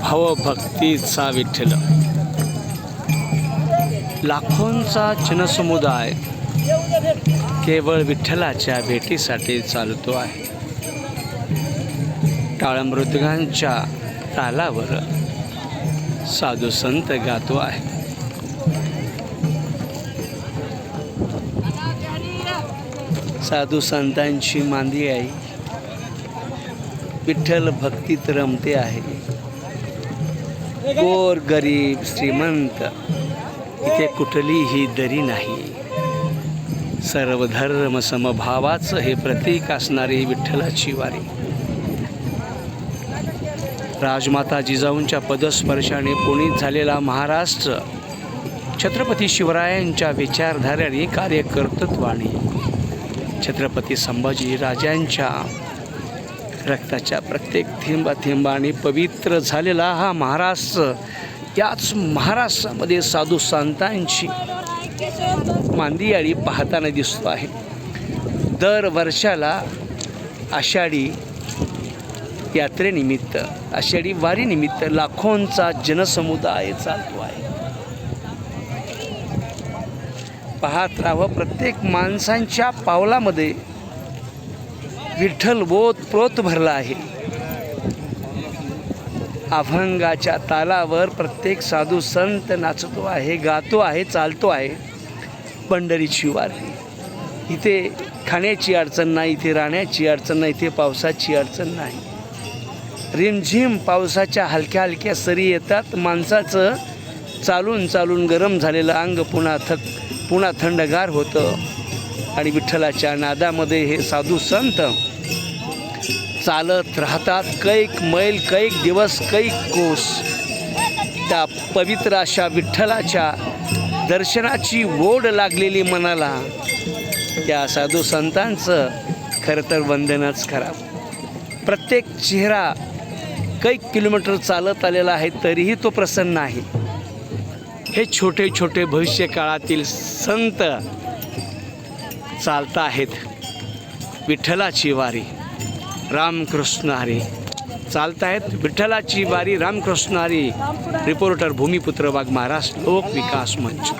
भावभक्तीचा विठ्ठल. लाखोंचा जनसमुदाय केवळ विठ्ठलाच्या भेटीसाठी चालतो आहे. टाळमृदगांच्या तालावर साधू संत गातो आहे. साधू संतांची मांदी आई विठ्ठल भक्तीत रमते आहे. गोर गरीब श्रीमंत इथे कुठलीही दरी नाही. सर्व धर्म समभावाचं हे प्रतीक असणारी विठ्ठलाची वारी. राजमाता जिजाऊंच्या पदस्पर्शाने पुणीत झालेला महाराष्ट्र छत्रपती शिवरायांच्या विचारधारेने कार्यकर्तृत्वाने. छत्रपती संभाजी राजांच्या रक्ताच्या प्रत्येक थेंबा थेंबाने पवित्र झालेला हा महाराष्ट्र याच महाराष्ट्रामध्ये साधू संतांची मांदियाळी पाहताना दिसतो आहे. दर वर्षाला आषाढी यात्रेनिमित्त आषाढी वारीनिमित्त लाखोंचा जनसमुदाय चालतो आहे. पाहत राहावं प्रत्येक माणसांच्या पावलामध्ये विठ्ठल बोध प्रोत भरला आहे. अभंगाच्या तालावर प्रत्येक साधू संत नाचतो आहे गातो आहे चालतो आहे पंढरीची वारी इथे खाण्याची अडचण नाही इथे राहण्याची अडचण नाही इथे पावसाची अडचण नाही. रिमझिम पावसाच्या हलक्या हलक्या सरी येतात माणसाचं चालून चालून गरम झालेलं अंग पुन्हा थक पुन्हा थंडगार होतं. आणि विठ्ठलाच्या नादामध्ये हे साधू संत चालत राहतात. कैक मैल कैक दिवस कैक कोस. त्या पवित्र अशा विठ्ठलाच्या दर्शनाची ओढ लागलेली मनाला. त्या साधू संतांचं खरं तर वंदनच खराब प्रत्येक चेहरा कैक किलोमीटर चालत आलेला आहे तरीही तो प्रसन्न आहे. हे छोटे छोटे भविष्य काळातील संत चालत आहेत. विठ्ठलाची वारी रामकृष्ण हरी. चालत आहेत. विठ्ठलाची वारी रामकृष्ण हरी. रिपोर्टर भूमिपुत्र वाघ महाराष्ट्र लोक विकास मंच.